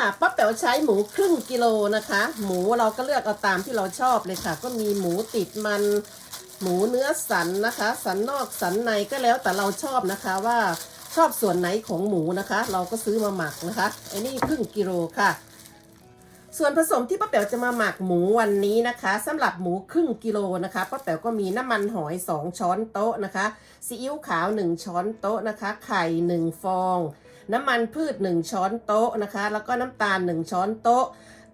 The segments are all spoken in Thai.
ค่ะป้าแป๋วใช้หมูครึ่งกิโลนะคะ หมูเราก็เลือกเอาตามที่เราชอบเลยค่ะ ก็มีหมูติดมันหมูเนื้อสันนะคะ สันนอกสันในก็แล้วแต่เราชอบนะคะว่าชอบส่วนไหนของหมูนะคะ เราก็ซื้อมาหมักนะคะไอ้นี่ครึ่งกิโลค่ะ ส่วนผสมที่ป้าแป๋วจะมาหมักหมูวันนี้นะคะสำหรับหมูครึ่งกิโลนะคะป้าแป๋วก็มีน้ำมันหอย 2 ช้อนโต๊ะนะคะซีอิ๊วขาว 1 ช้อนโต๊ะนะคะ ไข่ 1 ฟอง น้ำมันพืช 1 ช้อนโต๊ะนะคะ แล้วก็น้ำตาล 1 ช้อนโต๊ะ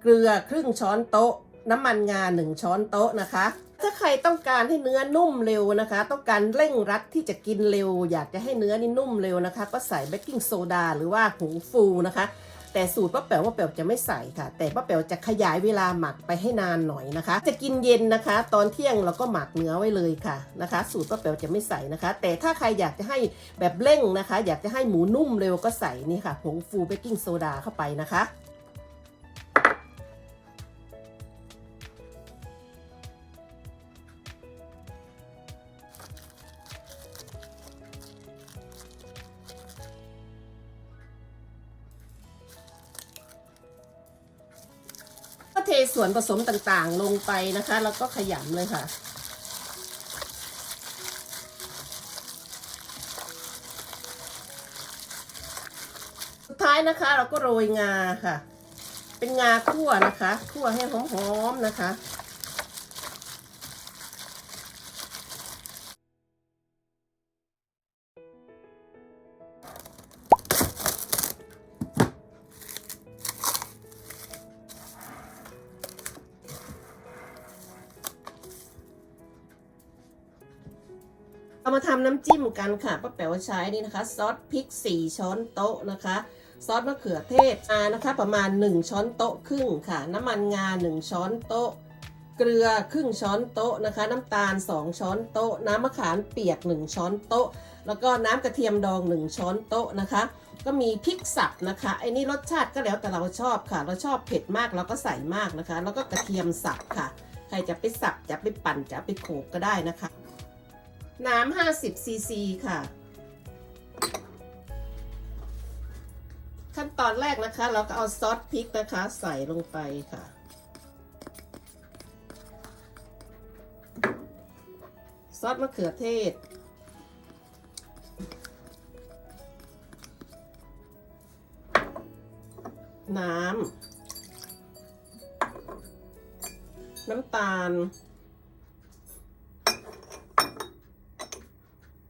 เกลือครึ่งช้อนโต๊ะ น้ำมันงา 1 ช้อนโต๊ะนะคะ ถ้าใครต้องการให้เนื้อนุ่มเร็วนะคะ ต้องการเร่งรัดที่จะกินเร็ว อยากจะให้เนื้อนี่นุ่มเร็วนะคะ ก็ใส่เบกกิ้งโซดาหรือว่าผงฟูนะคะ แต่สูตรป้าแป๋วป้าแป๋วจะไม่ใส่ค่ะ แต่ป้าแป๋วจะขยายเวลาหมักไปให้นานหน่อยนะคะ จะกินเย็นนะคะ ตอนเที่ยงเราก็หมักเนื้อไว้เลยค่ะนะคะ สูตรป้าแป๋วจะไม่ใส่นะคะ แต่ถ้าใครอยากจะให้แบบเร่งนะคะ อยากจะให้หมูนุ่มเร็วก็ใส่นี่ค่ะผงฟูเบกกิ้งโซดาเข้าไปนะคะ ส่วนผสมต่างๆลงไปนะคะ แล้วก็ขยำเลยค่ะ สุดท้ายนะคะเราก็โรยงาค่ะ เป็นงาคั่วนะคะ คั่วให้หอมๆนะคะ เรามาทำน้ำจิ้มกันค่ะป้าแป๋วใช้นี่นะคะ ซอสพริก 4 ช้อนโต๊ะนะคะ ซอสมะเขือเทศานะคะ ประมาณ 1 ช้อนโต๊ะครึ่งค่ะ น้ำมันงา 1 ช้อนโต๊ะ เกลือครึ่งช้อนโต๊ะนะคะ น้ำตาล 2 ช้อนโต๊ะ น้ำมะขามเปียก 1 ช้อนโต๊ะ แล้วก็น้ำกระเทียมดอง 1 ช้อนโต๊ะนะคะ ก็มีพริกสับนะคะไอ้นี่รสชาติก็แล้วแต่เราชอบค่ะ เราชอบเผ็ดมากเราก็ใส่มากนะคะ แล้วก็กระเทียมสับค่ะ ใครจะไปสับจะไปปั่นจะไปโขกก็ได้นะคะ น้ำ50ซีซีค่ะ ขั้นตอนแรกนะคะ เราก็เอาซอสพริกนะคะ ใส่ลงไปค่ะ ซอสมะเขือเทศ น้ำ น้ำตาล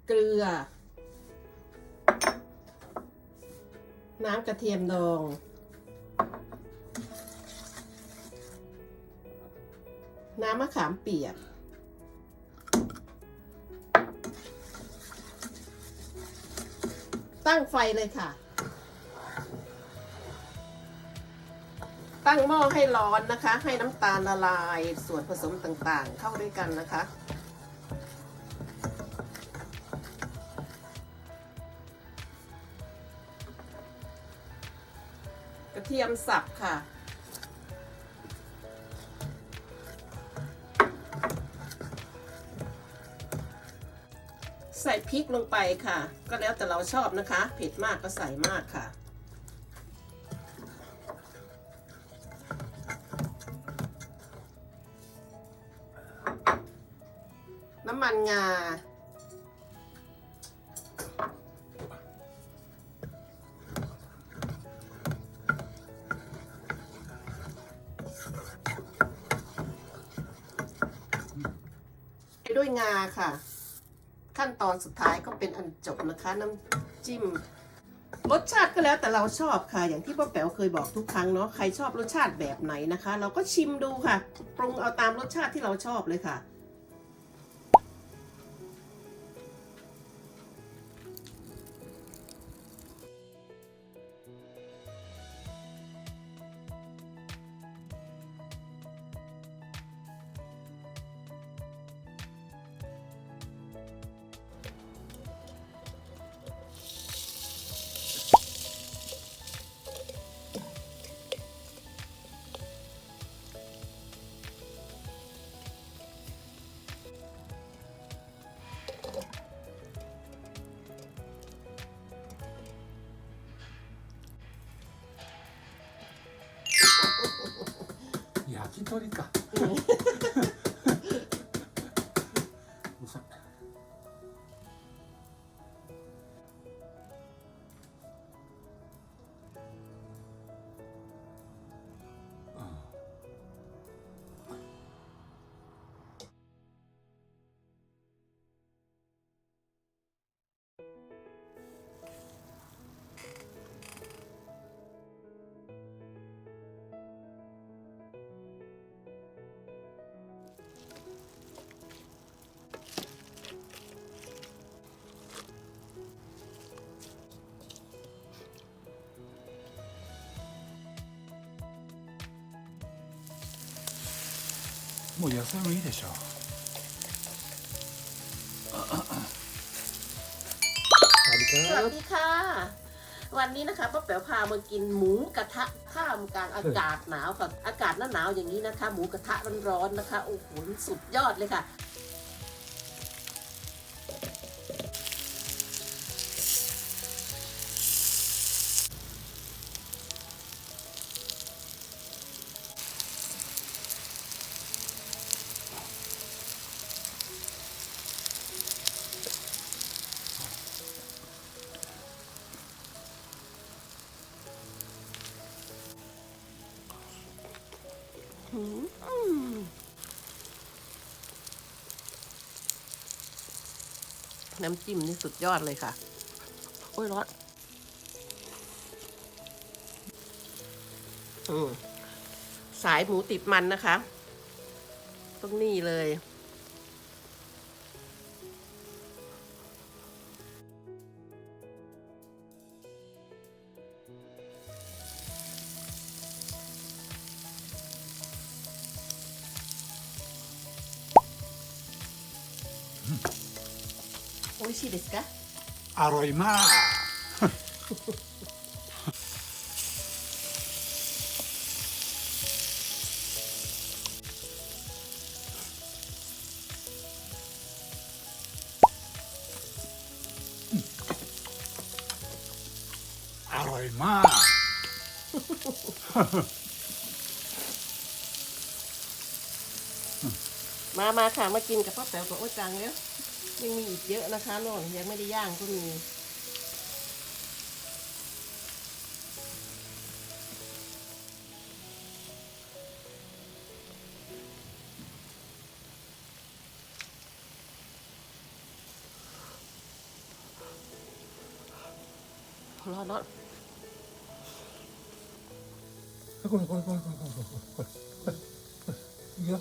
เกลือ น้ำกระเทียมดอง น้ำมะขามเปียก ตั้งไฟเลยค่ะ ตั้งหม้อให้ร้อนนะคะ ให้น้ำตาลละลายส่วนผสมต่างๆ เข้าด้วยกันนะคะ เทียมสับค่ะ ใส่พริกลงไปค่ะ ก็แล้วแต่เราชอบนะคะ เผ็ดมากก็ใส่มากค่ะน้ำมันงา งาค่ะ ขั้นตอนสุดท้ายก็เป็นอันจบนะคะ น้ำจิ้มรสชาติก็แล้วแต่เราชอบค่ะ อย่างที่ป้าแป๋วเคยบอกทุกครั้งเนาะใครชอบรสชาติแบบไหนนะคะ เราก็ชิมดูค่ะ ปรุงเอาตามรสชาติที่เราชอบเลยค่ะ 勝かもう野菜もいいでしょ สวัสดีค่ะ วันนี้นะคะป้าแป๋วพามากินหมูกระทะท่ามกลางอากาศหนาวค่ะอากาศหนาวๆอย่างนี้นะคะ หมูกระทะร้อนๆนะคะโอ้โหสุดยอดเลยค่ะ น้ำจิ้มนี่สุดยอดเลยค่ะ โอ้ยร้อนอืมสายหมูติดมันนะคะต้องนี่เลย しいですかアロイマーアロイマー มามาค่ะ มากินกับพ่อแป๋วกับโอ้จังแล้ว ยังมีอีกเยอะนะคะโน่นยังไม่ได้ย่างก็มีร้อนร้อนこれこれこれこれこれこれこれいや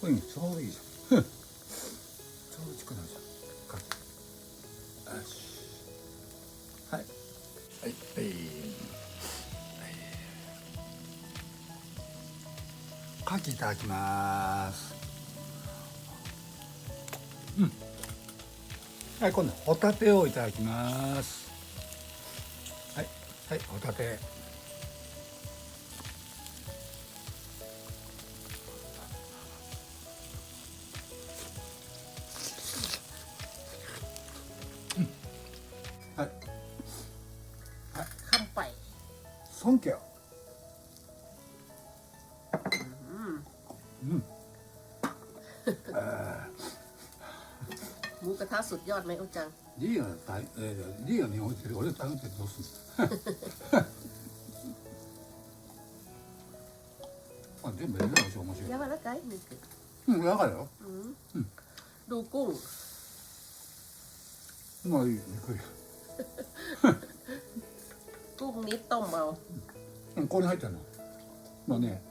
これ超いいじゃん牡蠣いただきます。うん。はい今度ホタテをいただきます。はいはいホタテ。はい、はい、乾杯。尊敬。 หมูกระทะสุดยอดไหมโอ้จัง リーが大えーリーが日本行ってる俺台湾行ってどうすんのあ全部やるでしょ面白い ยาวละไกนี่คือ うんだからよ ดูกุ้ง まあいいよゆっくり กุ้งนี้ต้มเอา うんここに入ってるのまあね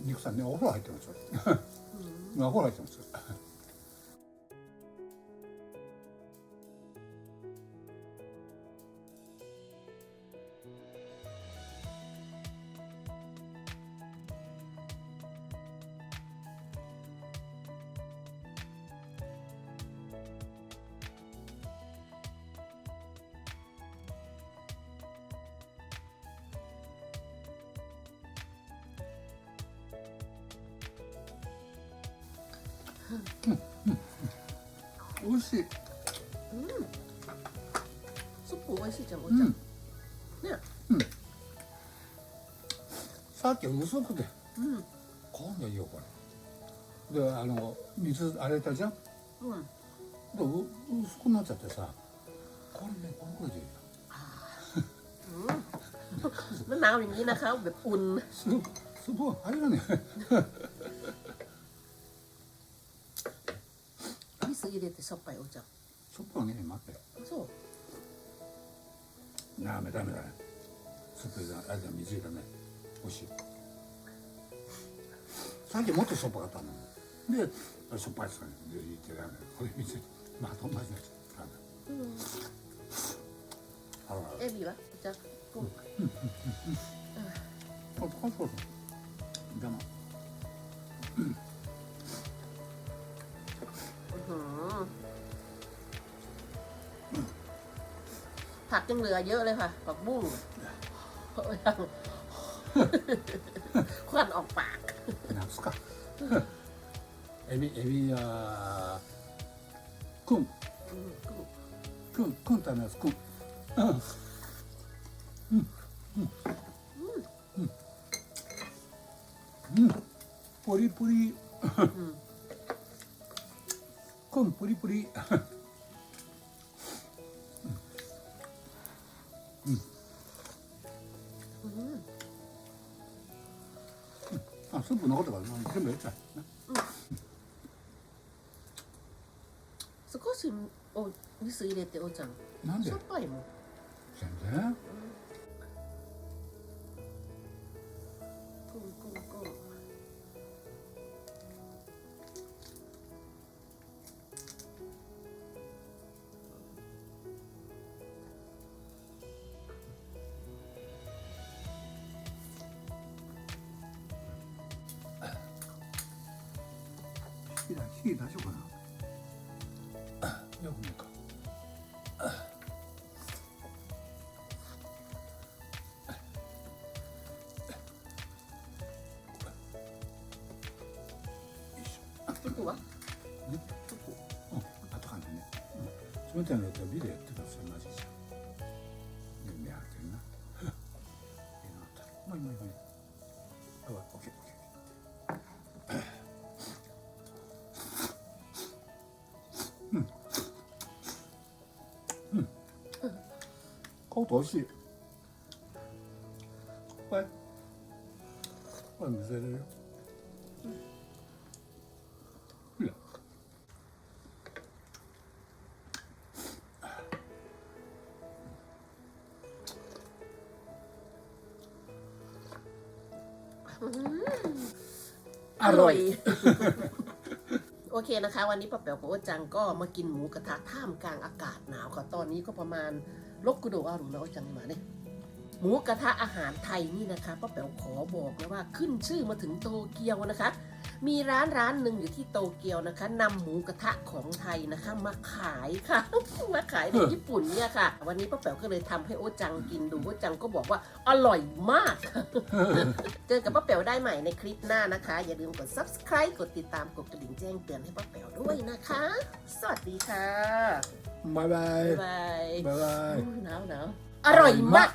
肉さんねお風呂入ってますよまあお風呂入ってますよ 美味しい ซุปปูไว้สิจังโอ้ う จัง ん เนี่ย さっき薄くて อืม 今度いいよこれであの水あれたじゃん อืม でう薄くなっちゃってさこれねこのくらいでいいよ อืมมะนาวอย่างนี้นะคะ แบบอุ่น すすごい入らね 酢入れてしょっぱいお茶。しょっとね待ってそう。ダメダメだねょっとじゃあれじゃ水いらない美味しい。さっきもっとしょっぱかったの。でしょっぱいっすかね。で言ってダメこれ水まあ同じだ、うん、あら。エビは？じゃううんうんうん。うんあそうそう。だうん กยังเหลือเยอะเลยค่ะผักบุ้งเพราะยัง ควันออกปาก なんすかエビエビやくん อืมกุ้ง くんくん食べますくんうんうんうんうんうんポリポリ อืม くんポリ ポリอืมあスープ残ったから全部やっちゃう。少しお水入れてお茶。なんで？しょっぱいもん。全然次大丈夫かな。よく見るか。あとこは？ねと。こうんあとたかね、うん、冷たのやったらビデやってくださいマジで propósito. Ué. Ué, miséria. อร่อย โอเคนะคะ วันนี้ป้าแป๋วกับโอ๊จังก็มากินหมูกระทะท่ามกลางอากาศหนาวค่ะ ตอนนี้ก็ประมาณ ลกกุโดอารุนะโอจังมาเนี่ยหมูกระทะอาหารไทยนี่นะคะป้าแป๋วขอบอกเลยว่าขึ้นชื่อมาถึงโตเกียวนะคะ มีร้านร้านหนึ่งอยู่ที่โตเกียวนะคะนำหมูกระทะของไทยนะคะ มาขายค่ะ มาขายในญี่ปุ่นเนี่ยค่ะ วันนี้ป้าแป๋วก็เลยทำให้โอจังกินดูโอจังก็บอกว่าอร่อยมาก เจอกับป้าแป๋วได้ใหม่ในคลิปหน้านะคะ อย่าลืมกด subscribe กดติดตามกดกระดิ่งแจ้งเตือนให้ป้าแป๋วด้วยนะคะ สวัสดีค่ะบายบายบายบายหนาวหนาวอร่อยมาก